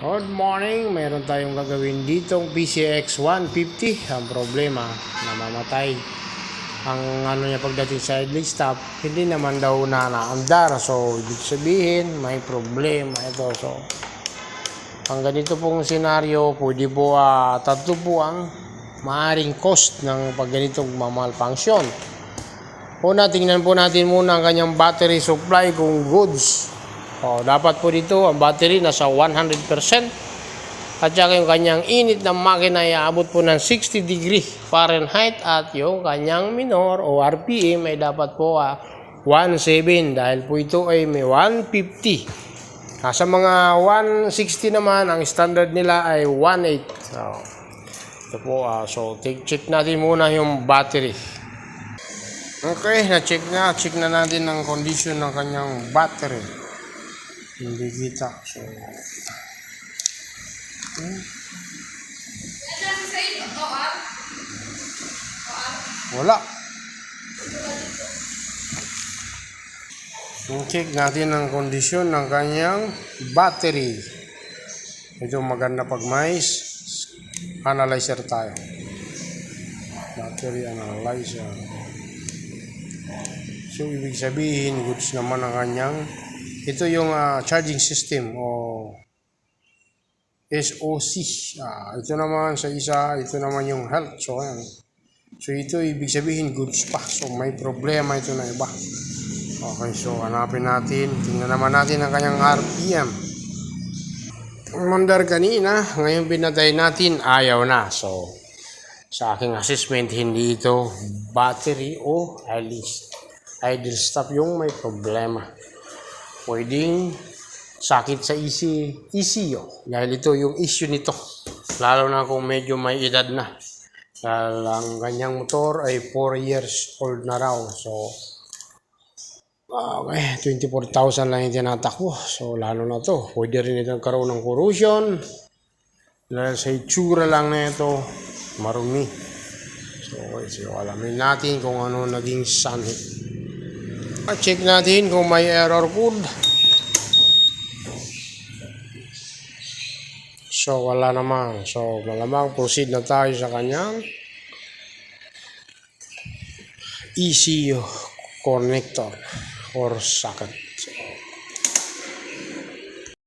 Good morning, meron tayong gagawin ditong PCX 150. Ang problema, namamatay. Ang ano niya pagdating sa idling stop, hindi naman daw na naandar. So, ibig sabihin, may problema ito. So, ang ganito pong senaryo, pwede po ah, tatlo po ang maaring cost ng pag ganitong mamalfunction. Una, tingnan po natin muna ang kanyang battery supply kung goods. O, dapat po dito ang battery nasa 100%. At saka yung kanyang init ng makina ay aabot po ng 60 degree Fahrenheit at yung kanyang minor o RPM ay dapat po ah, 17 dahil po ito ay may 150. Ah, sa mga 160 naman, ang standard nila ay 18. So, ito po, ah, so take, check natin muna yung battery. Okay, na-check na. Check na natin ang condition ng kanyang battery. Hindi kita. So, wala. check natin ang kondisyon ng kanyang battery. Ito maganda pag mais. Analyzer tayo. Battery analyzer. So, ibig sabihin, goods naman ang kanyang. Ito yung ah, charging system o SOC. Ah, ito naman sa isa, ito naman yung health. So, ayan. So, ito ibig sabihin, goods pa. So, may problema ito na iba. Okay, so hanapin natin. Tingnan naman natin ang kanyang RPM. Mandar kanina, ngayon pinatay natin, ayaw na. So, sa aking assessment, hindi ito battery o idle, idle stop yung may problema. Pwedeng sakit sa isi, ECU. Dahil ito yung issue nito. Lalo na kung medyo may edad na. Dahil ang kanyang motor ay 4 years old na raw. So, Okay, 24,000 lang yung tinatakbo. So, lalo na to. Pwede rin ito karoon ng corrosion. Dahil sa itsura lang na ito, marumi. So, okay, so alamin natin kung ano naging sanhi. Check natin kung may error code. So, wala naman. So, malamang proceed na tayo sa kanyang ECU connector or socket.